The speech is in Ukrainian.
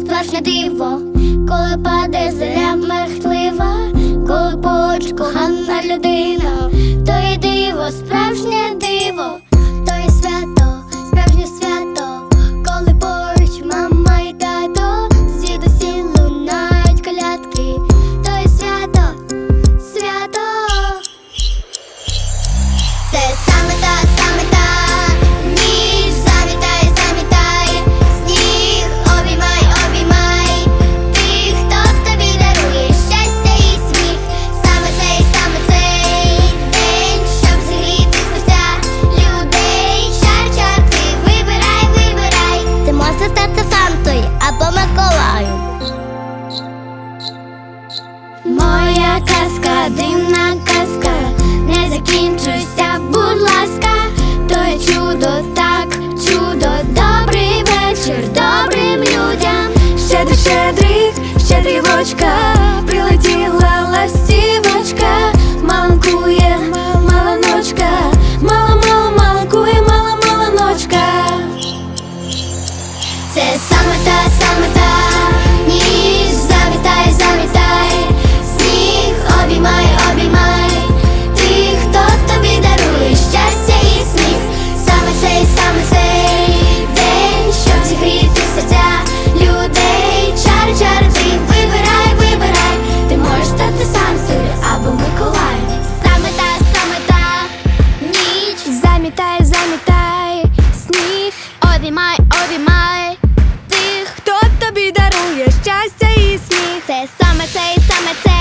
справжнє диво, коли паде земля мерхтлива, коли поруч кохана людина, то є диво, справжнє диво, казка, дивна казка, не закінчуйся, будь ласка, то є чудо, так, чудо, добрий вечір, добрим людям. Щедрий, щедрих, щедрівочка, прилетіла ластівочка, мала маланочка, мала, мала, маланкує, мала, маланочка. Це саме та, саме та. обіймай, обіймай тих, хто тобі дарує щастя і сміх. Це саме це саме це.